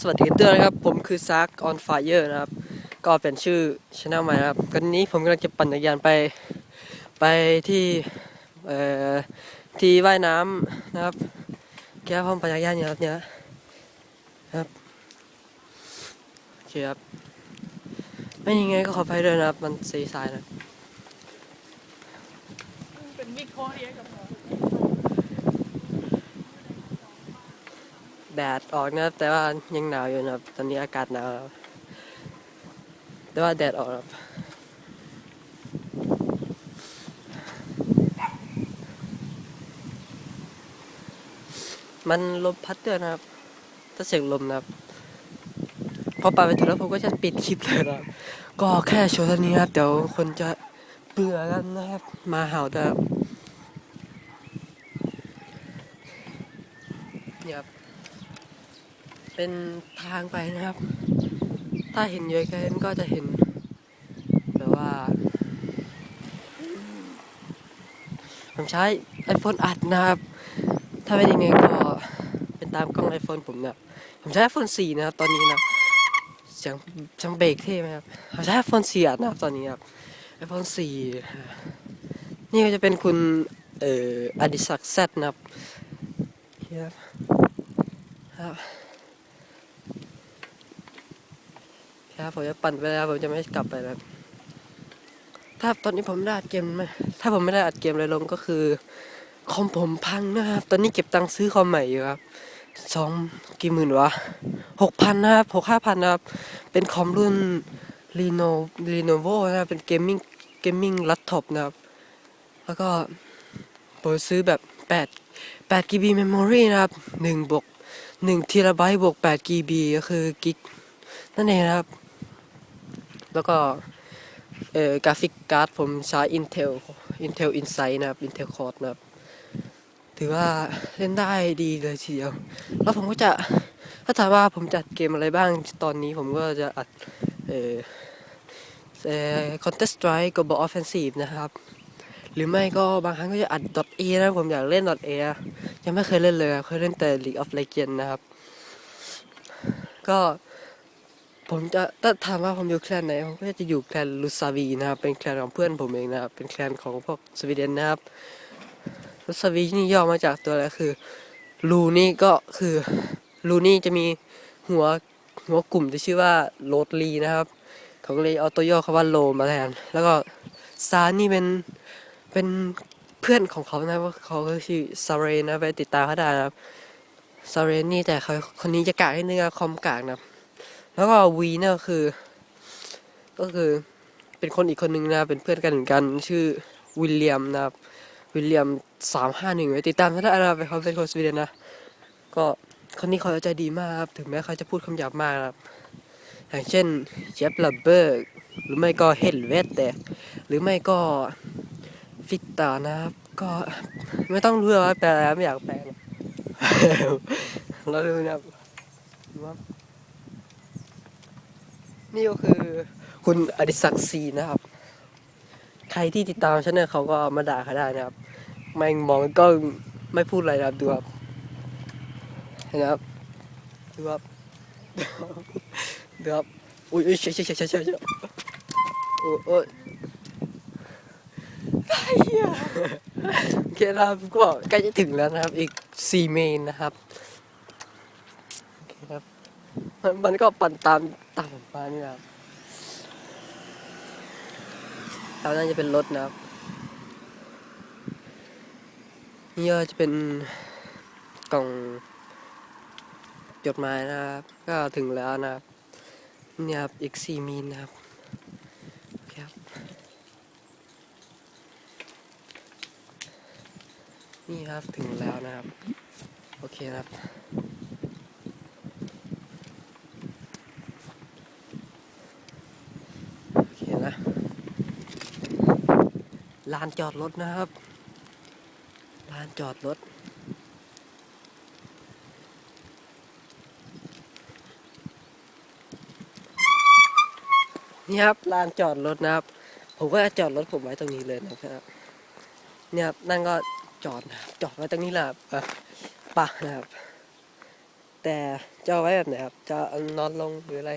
สวัสดีกันด้ยนะครับ ผมคือซัก on fire นะครับ ก็เป็นชื่อช anel ใหม่นะครับกันนี้ผมกำลังจะปั่นจักรยานไปไปที่เอ่อที่ว่ายน้ำนะครับแก้วผมปั่นจักรยานอยู่ครับเนี่ยครับโอเคครับไม่ยังไงก็ขอไปด้วยนะครับ มันซีซายนะเป็นวิเคราะห์เรียกับเรา แดดออกนะครับ แต่ว่ายังหนาวอยู่นะครับ ตอนนี้อากาศหนาวครับแต่ว่าแดดออกครับมันลมพัดด้วยนะครับ ถ้าเสียงลมนะครับ พอไปไปถึงแล้วผมก็จะปิดคลิปเลยนะครับ ก็แค่โชว์เท่านี้ครับ เดี๋ยวคนจะเบื่อกันนะครับ มาเห่าแต่ครับ เป็นทางไปนะครับ ถ้าเห็นเยอะกินก็จะเห็นแบบว่า ผมใช้ iPhone อัดนะครับ ถ้าเป็นยังไงก็เป็นตามกล้อง iPhone ผมเนี่ย ผมใช้ iPhone 4 นะครับ ตอนนี้นะเสียงเสียงเบรกเท่ไหมครับ ผมใช้ iPhone 4 อัดนะครับตอนนี้ครับ iPhone 4 นี่ก็จะเป็นคุณเอ่ออดิศักดิ์แซดนะครับ ครับ ครับครับผมจะปั่นไปแล้วผมจะไม่กลับไปแล้วถ้าตอนนี้ผมไม่ได้อัดเกมไหมถ้าผมไม่ได้อัดเกมอะไรลงก็คือคอมผมพังนะครับ ตอนนี้เก็บตังค์ซื้อคอมใหม่อยู่ครับสองกี่หมื่นวะหกพันนะครับหกห้าพันนะครับ เป็นคอมรุ่น Leno Lenovo นะครับเป็นเกมมิ่งเกมมิ่งลัปท็อปนะครับ แล้วก็ผมซื้อแบบ8 8 GB memory นะครับ1บวก1 t b บวก8 GB ก็คือกิกนั่นเองนะครับ แล้วก็เอ่อกราฟิกการ์ดผมใช้ Intel Intel Insight นะครับ Intel Core นะครับ ถือว่าเล่นได้ดีเลยทีเดียว แล้วผมก็จะถ้าถามว่าผมจัดเกมอะไรบ้างตอนนี้ผมก็จะอัดเอ่อเอ่อ Counter Strike Global Offensive นะครับ หรือไม่ก็บางครั้งก็จะอัด .a นะผมอยากเล่น .a ยังไม่เคยเล่นเลยครับเคยเล่นแต่ League of Legends นะครับ ก็ ผมจะถ้าถามว่าผมอยู่แคลนไหนผมก็จะอยู่แคลนลูซาวีนะครับ เป็นแคลนของเพื่อนผมเองนะครับ เป็นแคลนของพวกสวีเดนนะครับลูซาวีนี่ย่อมาจากตัวอะไรคือลูนี่ก็คือลูนี่จะมีหัวหัวกลุ่มที่ชื่อว่าโรดลีนะครับเขาก็เลยเอาตัวย่อคำว่าโลมาแทนแล้วก็ซานี่เป็นเป็นเพื่อนของเขานะว่าเขาก็ชื่อซาเรนนะไปติดตามเขาได้นะครับซาเรนนี่แต่เขาคนนี้จะกากให้เนื้อคอมกากนะครับ แล้วก็วีเนี่ยก็คือ ก็คือเป็นคนอีกคนนึงนะเป็นเพื่อนกันเหมือนกัน ชื่อวิลเลียมนะครับ วิลเลียมสามห้าหนึ่งไปติดตามเขาได้นะเขาเป็นคนสวีเดนนะ ก็คนนี้เขาใจดีมากครับ ถึงแม้เขาจะพูดคำหยาบมากนะครับ อย่างเช่นเจฟลับเบอร์กหรือไม่ก็เฮลเวตแต่ หรือไม่ก็ฟิตตานะครับ ก็ไม่ต้องรู้ว่าแปลอะไรไม่อยากแปลนะเราดูนะครับ นี่ก็คือคุณอดิศักดิ์ศรีนะครับ ใครที่ติดตามฉันเนี่ยเขาก็มาด่าเขาได้นะครับ แม่งมองก็ไม่พูดอะไรนะครับดูครับเห็นะครับดูครับดูครับอุ้ยอุ้ยเชี่ยเชี่ยเชี่ยเชี่ยเชี่ยโอ้โอ้ไอ้เหี้ยโอเคครับก็ใกล้จะถึงแล้วนะครับ อีกสี่เมตรนะครับโอเคครับมันมันก็ปั่นตาม ตามผมมานี่นะครับแล้วน่าจะเป็นรถนะครับนี่ก็จะเป็นกล่องจดหมายนะครับ ก็ถึงแล้วนะครับเนี่ยครับอีกสี่มีนนะครับโอเคครับ นี่ครับถึงแล้วนะครับ โอเคครับ ลานจอดรถนะครับ ลานจอดรถ นี่ครับลานจอดรถนะครับ ผมก็จะจอดรถผมไว้ตรงนี้เลยนะครับ เนี่ยครับนั่นก็จอดนะจอดไว้ตรงนี้แหละป่ะนะครับ แต่จะไว้แบบไหนครับ จะนอนลงหรืออะไร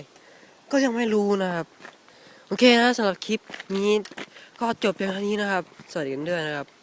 ก็ยังไม่รู้นะครับ โอเคนะสำหรับคลิปนี้ ก็จบเพียงเท่านี้นะครับ สวัสดีกันด้วยนะครับ